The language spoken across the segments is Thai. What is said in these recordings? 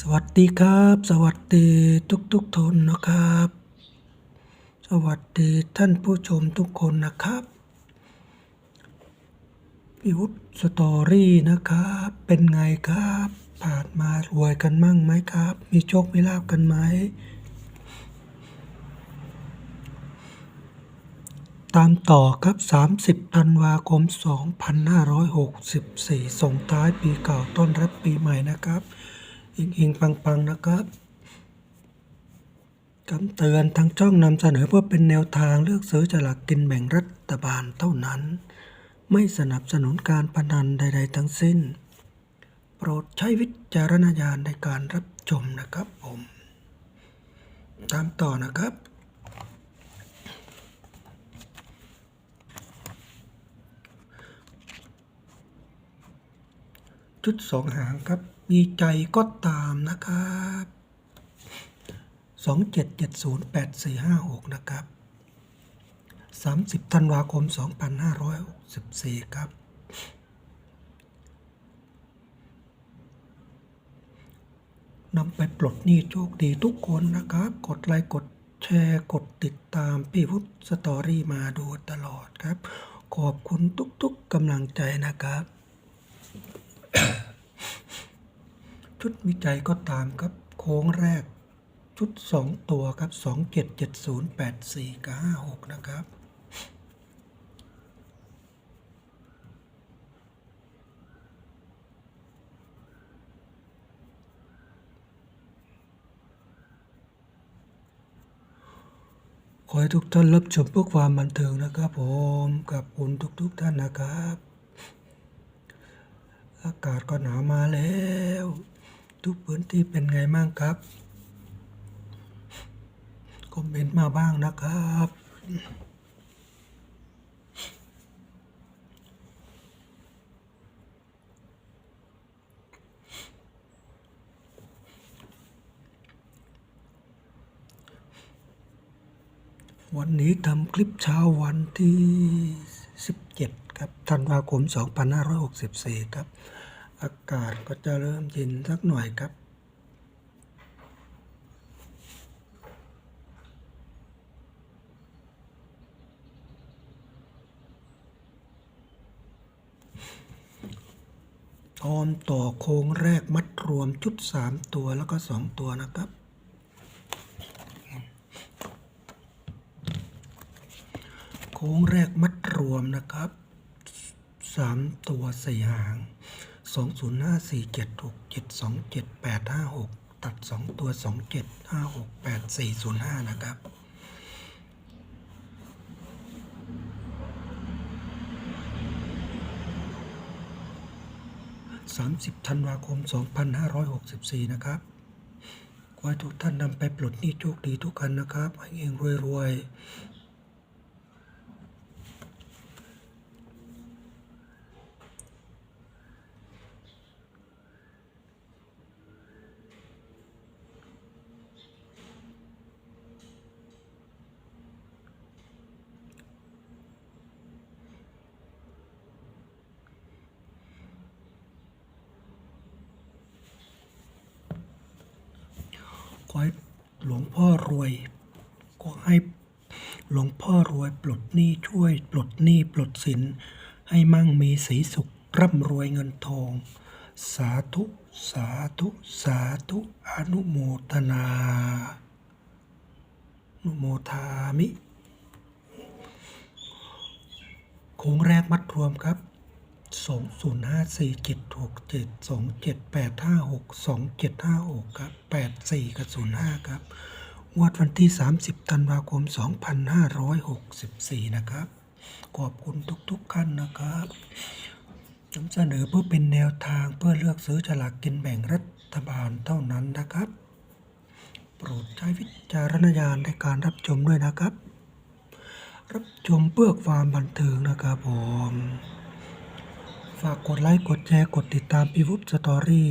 สวัสดีครับ สวัสดีทุกทุกทนนะครับ สวัสดีท่านผู้ชมทุกคนนะครับพี่วุฒสตอรี่นะครับ เป็นไงครับผ่านมารวยกันมั่งไหมครับ มีโชคมีลาบกันไหมตามต่อครับ 30 ธันวาคม 2564 ส่งท้ายปีเก่าต้อนรับปีใหม่นะครับ เฮงๆปังๆนะครับคำเตือนทางช่องนำเสนอเพื่อเป็นแนวทางเลือกซื้อฉลากกินแบ่งรัฐบาลเท่านั้น ไม่สนับสนุนการพนันใด ๆ ทั้งสิ้น โปรดใช้วิจารณญาณในการรับชมนะครับผม ตามต่อนะครับชุดสองหางครับ มีใจก็ตามนะครับสองเจ็ดเจ็ดศูนย์แปดสี่ห้าหกนะครับสามสิบธันวาคมสองพันห้าร้อยหกสิบสี่ครับ นำไปปลดหนี้โชคดีทุกคนนะครับ กดไลค์กดแชร์กดติดตามพี่พุทธสตอรี่มาดยตลอดครับ ขอบคุณทุกๆกำลังใจนะครับ ชุดวิจัยก็ตามครับ โค้งแรก ชุด 2 ตัวครับ 2 7 7 0 8 4 กับ 56 นะครับ ขอให้ทุกท่านรับชมเพื่อความบันเทิงนะครับผมกับคุณทุกๆท่านนะครับ อากาศก็หนาวมาแล้ว ทุกพื้นที่เป็นไงบ้างครับคอมเมนต์มาบ้างนะครับวันนี้ทำคลิปเช้าวันที่ 17 ครับ ธันวาคม 2564 ครับ อากาศก็จะเริ่มเย็นสักหน่อยครับ ออมต่อโค้งแรกมัดรวมชุด 3 ตัวแล้วก็ 2 ตัวนะครับโค้งแรกมัดรวมนะครับ 3 ตัวสี่หาง 2 0 5 4 7 6 7 2 7 8 5 6 ตัด 2 ตัว 2 7 5 6 8 4 0 5 นะครับ30ธันวาคม 2564 นะครับขอให้ทุกท่านนำไปปลดหนี้โชคดีทุกกันนะครับให้เองรวยๆ อให้หลวงพ่อรวยขอให้หลวงพ่อรวยปลดหนี้ช่วย ปลดหนี้ปลดสิน ให้มั่งมีสีสุข ร่ำรวยเงินทอง สาธุ สาธุ สาธุอนุโมทนานุโมทามิโค้งแรกมัดรวมครับ 2 0 5 4 7 6 7 2 7 8 5 6 2 7 5 6 ครับ 8 4 กับ 05 ครับงวดวันที่ 30 ธันวาคม 2564 นะครับ ขอบคุณทุกๆท่านนะครับนำเสนอเพื่อเป็นแนวทางเพื่อเลือกซื้อฉลากกินแบ่งรัฐบาลเท่านั้นนะครับ โปรดใช้วิจารณญาณในการรับชมด้วยนะครับ รับชมเพื่อความบันเทิงนะครับผม ฝากกดไลค์ กดแชร์ กดติดตามพี่วุฒิสตอรี่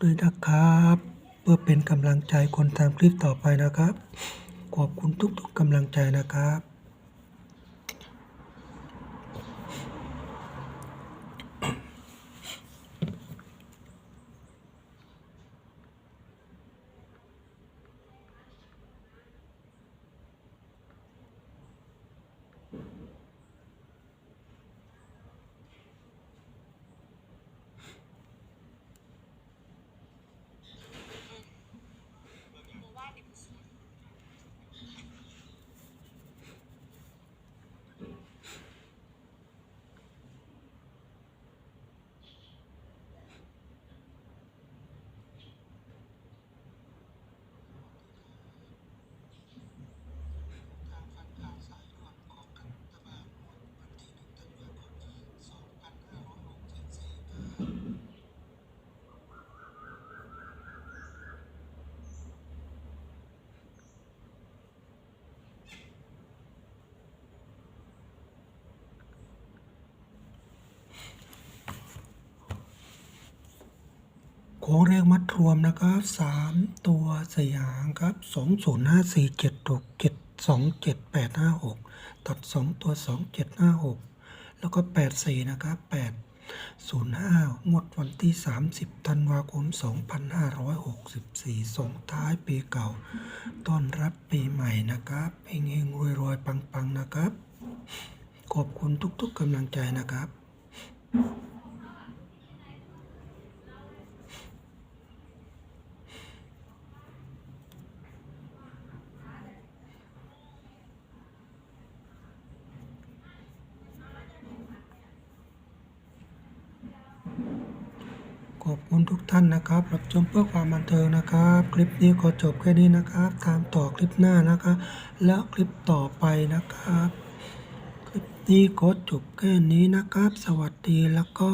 ด้วยนะครับ เพื่อเป็นกำลังใจคนทำคลิปต่อไปนะครับ ขอบคุณทุกๆกำลังใจนะครับ ของเลขมัดรวมนะครับสามตัวสี่หางครับสองศูนย์ห้าสี่เจ็ดหกเจ็ดสองเจ็ดแปดห้าหกตัดสองตัวสองเจ็ดห้าหกแล้วก็แปดสี่นะครับแปดศูนย์ห้างวดวันที่สามสิบธันวาคมสองพันห้าร้อยหกสิบสี่ส่งท้ายปีเก่า ต้อนรับปีใหม่นะครับเฮงเฮงรวยรวยๆปังนะครับ ขอบคุณทุกๆกำลังใจนะครับ ขอบคุณทุกท่านนะครับ รับชมเพื่อความบันเทิงนะครับ คลิปนี้ขอจบแค่นี้นะครับ ตามต่อคลิปหน้านะครับแล้วคลิปต่อไปนะครับ คลิปนี้ขอจบแค่นี้นะครับ สวัสดีแล้วก็